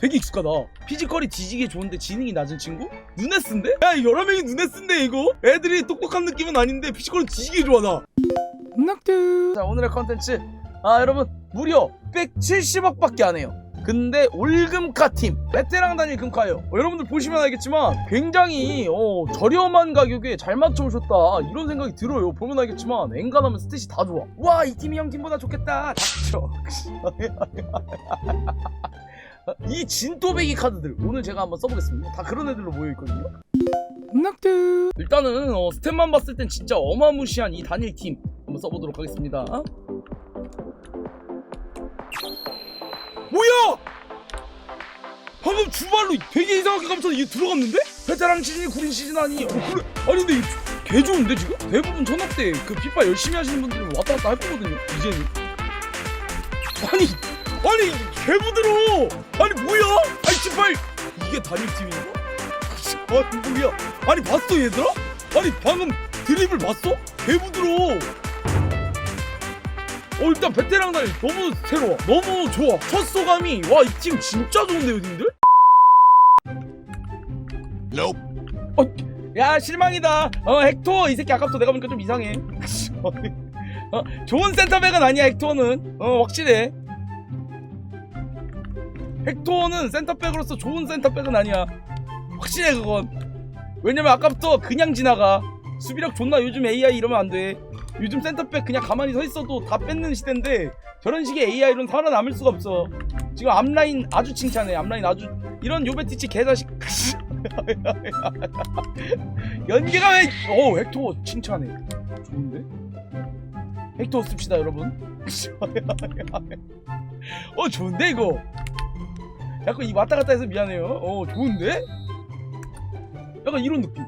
되게 익숙하다. 피지컬이 뒤지게 좋은데 지능이 낮은 친구? 누네스인데? 야 여러 명이 누네스인데 이거? 애들이 똑똑한 느낌은 아닌데 피지컬은 뒤지게 좋아 나? 낙드 자 오늘의 컨텐츠. 아 여러분 무려 170억밖에 안 해요. 근데 올금카 팀 베테랑 단일 금카예요. 어, 여러분들 보시면 알겠지만 굉장히 어, 저렴한 가격에 잘 맞춰오셨다. 이런 생각이 들어요. 보면 알겠지만 엔간하면 스탯이 다 좋아. 와 이 팀이 형 팀보다 좋겠다. 닥쳐 이 진또배기 카드들 오늘 제가 한번 써보겠습니다. 다 그런 애들로 모여있거든요. 낙드 일단은 어, 스탯만 봤을 땐 진짜 어마무시한 이 단일 팀 한번 써보도록 하겠습니다. 뭐야! 방금 주말로 되게 이상하게 감춰서 이게 들어갔는데? 베테랑 시즌이 구린 시즌 아니. 어, 그래. 아니 근데 개 좋은데 지금? 대부분 천억대 그 피파 열심히 하시는 분들은 왔다 갔다 할 거거든요 이제는. 아니 아니 개 부드러워 아니 뭐야? 아니 제발! 이게 단일 팀인가? 아니 뭐야. 아니 봤어 얘들아? 아니 방금 드립을 봤어? 개 부드러워 어 일단 베테랑 단일 너무 새로워. 너무 좋아. 첫 소감이 와 이 팀 진짜 좋은데요 님들? Nope. 야 실망이다. 어 헥토 이 새끼 아까부터 내가 보니까 좀 이상해. 어, 좋은 센터백은 아니야 헥토는. 어 확실해 헥토는 센터백으로서 좋은 센터백은 아니야 확실해 그건 왜냐면 아까부터 그냥 지나가 수비력 존나 요즘 AI 이러면 안 돼 요즘 센터백 그냥 가만히 서 있어도 다 뺏는 시대인데 저런 식의 AI로는 살아남을 수가 없어 지금 앞라인 아주 칭찬해 앞라인 아주 이런 요베티치 개자식 연계가 왜? 오 헥토 칭찬해. 좋은데? 헥토 씁시다 여러분. 어 좋은데 이거. 약간 이 왔다 갔다 해서 미안해요. 어 좋은데? 약간 이런 느낌. 야!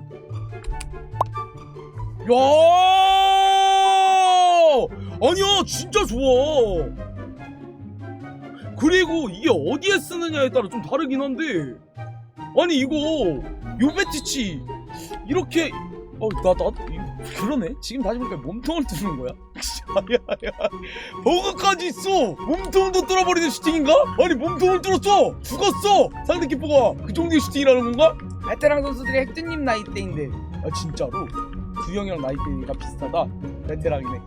아니야 진짜 좋아. 그리고 이게 어디에 쓰느냐에 따라 좀 다르긴 한데 아니 이거 요베티치 이렇게 어 나 나 그러네 지금 다시 보니까 몸통을 뚫는 거야 아니야 버그까지 있어 몸통도 뚫어버리는 슈팅인가? 아니 몸통을 뚫었어 죽었어 상대 키퍼가 그 정도의 슈팅이라는 건가? 베테랑 선수들이 헥트님 나이대인데 아 진짜로 두형이랑 나이대가 비슷하다 베테랑이네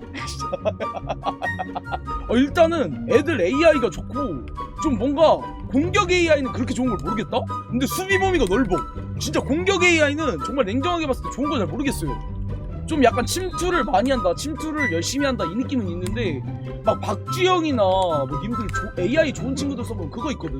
어, 일단은 애들 AI가 좋고 좀 뭔가 공격 AI는 그렇게 좋은 걸 모르겠다? 근데 수비 범위가 넓어. 진짜 공격 AI는 정말 냉정하게 봤을 때 좋은 걸 잘 모르겠어요. 좀 약간 침투를 많이 한다, 침투를 열심히 한다 이 느낌은 있는데 막 박주영이나 뭐 님들 조- AI 좋은 친구들 써보면 그거 있거든.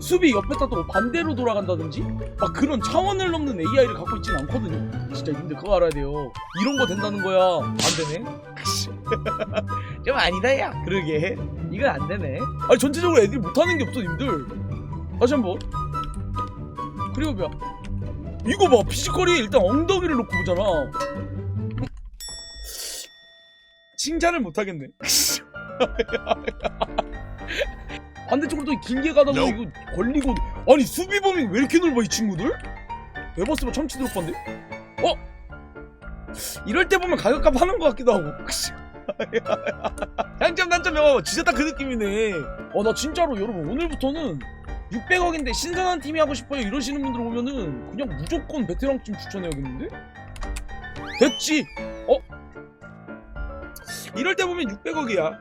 수비 옆에다 또 반대로 돌아간다든지 막 그런 차원을 넘는 AI를 갖고 있진 않거든요. 진짜 님들 그거 알아야 돼요. 이런 거 된다는 거야. 안 되네. 좀 아니다 야. 그러게. 이건 안 되네. 아니 전체적으로 애들이 못하는 게 없어 님들. 다시 한번. 그리고 뭐야? 이거 봐 피지컬이 일단 엉덩이를 놓고 보잖아. 칭찬을 못하겠네. 반대쪽으로 또 길게 가다 Nope. 이거 걸리고 아니 수비 범위 왜 이렇게 넓어 이 친구들? 에버스가 참치 드롭반데? 어? 이럴 때 보면 가격값 하는 것 같기도 하고 장점 단점 명함 진짜 딱 그 느낌이네 어 나 진짜로 여러분 오늘부터는 600억인데 신선한 팀이 하고 싶어요 이러시는 분들 오면은 그냥 무조건 베테랑 팀 추천해야겠는데? 됐지 어? 이럴 때 보면 600억이야.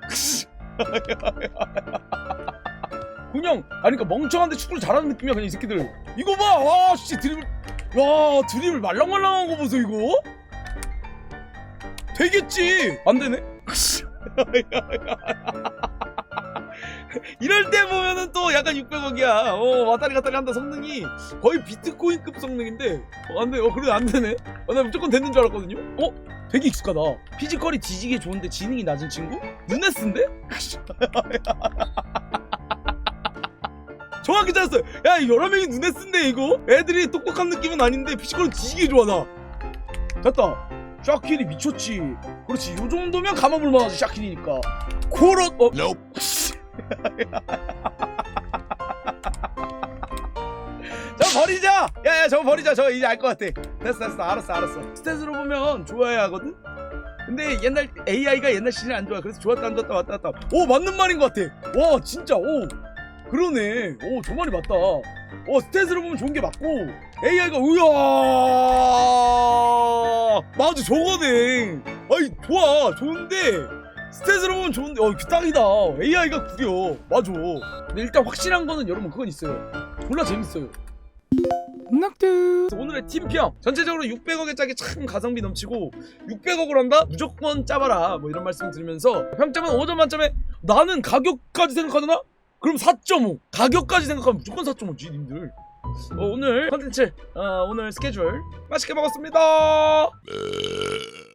그냥 아니 그니까 멍청한데 축구를 잘하는 느낌이야 그냥 이 새끼들. 이거 봐 와 씨 드리블 야 드리블 말랑말랑한 거 보소 이거. 되겠지? 안 되네 이럴 때 보면은 또 약간 600억이야. 어 왔다리 갔다리 한다 성능이 거의 비트코인급 성능인데. 어, 안 돼. 어 그래 안 되네. 어, 나 무조건 됐는 줄 알았거든요. 어? 되게 익숙하다. 피지컬이 뒤지게 좋은데 지능이 낮은 친구? 누네스인데? 정확히 찾았어요. 야 여러 명이 누네스인데 이거? 애들이 똑똑한 느낌은 아닌데 피지컬은 뒤지게 좋아 나 됐다. 샤킬이 미쳤지. 그렇지. 요 정도면 감아볼 만하지 샤킬이니까. 코로 어? Nope. 저 버리자 야야 저거 버리자 저 이제 알 것 같아. 됐어 됐어. 알았어 알았어. 스탯으로 보면 좋아야 하거든? 근데 옛날 AI가 옛날 시즌 안 좋아. 그래서 좋았다 안 좋았다 왔다 갔다. 오 맞는 말인 것 같아. 와 진짜. 오 그러네. 오, 저 말이 맞다. 어, 스탯으로 보면 좋은 게 맞고, AI가, 으야! 맞아, 저거네. 아이, 좋아. 좋은데, 스탯으로 보면 좋은데, 어, 그 딱이다. AI가 구려. 맞아. 근데 일단 확실한 거는 여러분, 그건 있어요. 졸라 재밌어요. 낙드 오늘의 팀평 전체적으로 600억의 짝이 참 가성비 넘치고 600억을 한다? 무조건 짜봐라 뭐 이런 말씀 드리면서 평점은 5점 만점에 나는 가격까지 생각하잖아? 그럼 4.5 가격까지 생각하면 무조건 4.5지 님들 어, 오늘 컨텐츠 어, 오늘 스케줄 맛있게 먹었습니다